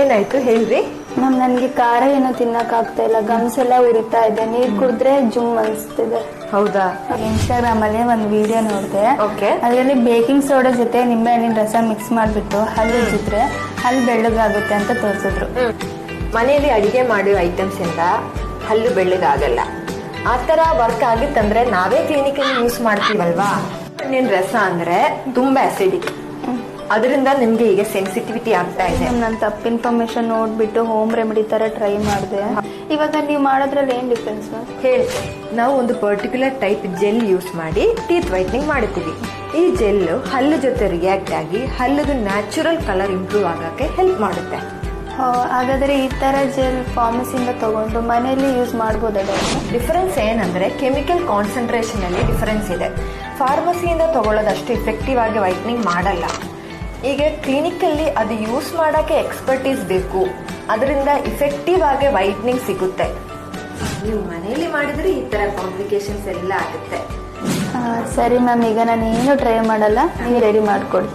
ಏನಾಯ್ತು? ಹೇಳ್ರಿ. ಮ್ಯಾಮ್ ನನಗೆ ಖಾರ ಏನೋ ತಿನ್ನಕ್ ಆಗ್ತಾ ಇಲ್ಲ. ಗಮ್ಸ್ ಎಲ್ಲ ಉರಿತಾ ಇದೆ. ನೀರ್ ಕುಡಿದ್ರೆ ಜುಮ್ ಅನ್ಸ್ತಿದೆ. ಹೌದಾ? ಇನ್ಸ್ಟಾಗ್ರಾಮ್ ಅಲ್ಲಿ ಒಂದು ವಿಡಿಯೋ ನೋಡಿದೆ. ಓಕೆ. ಅದರಲ್ಲಿ ಬೇಕಿಂಗ್ ಸೋಡಾ ಜೊತೆ ನಿಂಬೆ ಹಣ್ಣಿನ ರಸ ಮಿಕ್ಸ್ ಮಾಡ್ಬಿಟ್ಟು ಹಲ್ಲು ಉಜ್ಜಿದ್ರೆ ಹಲ್ಲು ಬೆಳ್ಳಗಾಗುತ್ತೆ ಅಂತ ತೋರಿಸಿದ್ರು. ಮನೆಯಲ್ಲಿ ಅಡಿಗೆ ಮಾಡೋ ಐಟಮ್ಸ್ ಇಂದ ಹಲ್ಲು ಬೆಳ್ಳಗಾಗಲ್ಲ. ಆ ತರ ವರ್ಕ್ ಆಗಿತ್ತಂದ್ರೆ ನಾವೇ ಕ್ಲಿನಿಕಲ್ಲಿ ಯೂಸ್ ಮಾಡ್ತೀವಲ್ವಾ? ಹಣ್ಣಿನ ರಸ ಅಂದ್ರೆ ತುಂಬಾ ಅಸಿಡಿಕ್ ಅದರಿಂದ ನಿಮ್ಗೆ ಈಗ ಸೆನ್ಸಿಟಿವಿಟಿ ಆಗ್ತಾ ಇದೆ. ನಾನು ತಪ್ಪು ಇನ್ಫಾರ್ಮೇಶನ್ ನೋಡ್ಬಿಟ್ಟು ಹೋಮ್ ರೆಮಿಡಿ ತರ ಟ್ರೈ ಮಾಡಿದೆ. ಇವಾಗ ನೀವು ಮಾಡೋದ್ರಲ್ಲಿ ಏನ್ ಡಿಫ್ರೆನ್ಸ್ ಹೇಳಿ. ನಾವು ಒಂದು ಪರ್ಟಿಕ್ಯುಲರ್ ಟೈಪ್ ಜೆಲ್ ಯೂಸ್ ಮಾಡಿ ಟೀತ್ ವೈಟ್ನಿಂಗ್ ಮಾಡ್ತೀವಿ. ಈ ಜೆಲ್ ಹಲ್ಲು ಜೊತೆ ರಿಯಾಕ್ಟ್ ಆಗಿ ಹಲ್ಲದು ನ್ಯಾಚುರಲ್ ಕಲರ್ ಇಂಪ್ರೂವ್ ಆಗಕ್ಕೆ ಹೆಲ್ಪ್ ಮಾಡುತ್ತೆ. ಹಾಗಾದ್ರೆ ಈ ತರ ಜೆಲ್ ಫಾರ್ಮಸಿಂದ ತಗೊಂಡು ಮನೆಯಲ್ಲಿ ಯೂಸ್ ಮಾಡ್ಬೋದಲ್ಲ ಡಿಫರೆನ್ಸ್ ಏನಂದ್ರೆ ಕೆಮಿಕಲ್ ಕಾನ್ಸಂಟ್ರೇಷನ್ ಅಲ್ಲಿ ಡಿಫರೆನ್ಸ್ ಇದೆ. ಫಾರ್ಮಸಿಯಿಂದ ತಗೊಳ್ಳೋದಷ್ಟು ಇಫೆಕ್ಟಿವ್ ಆಗಿ ವೈಟ್ನಿಂಗ್ ಮಾಡಲ್ಲ. ಈಗ ಕ್ಲಿನಿಕಲ್ಲಿ ಅದು ಯೂಸ್ ಮಾಡೋಕ್ಕೆ ಎಕ್ಸ್ಪರ್ಟೀಸ್ ಬೇಕು. ಅದರಿಂದ ಇಫೆಕ್ಟಿವ್ ಆಗಿ ವೈಟ್ನಿಂಗ್ ಸಿಗುತ್ತೆ. ನೀವು ಮನೆಯಲ್ಲಿ ಮಾಡಿದ್ರೆ ಈ ತರ ಕಾಂಪ್ಲಿಕೇಶನ್ಸ್ ಎಲ್ಲ ಆಗುತ್ತೆ. ಸರಿ ಮ್ಯಾಮ್ ಈಗ ನಾನು ಏನು ಟ್ರೈ ಮಾಡಲ್ಲ ನೀವು ರೆಡಿ ಮಾಡ್ಕೊಡಿ.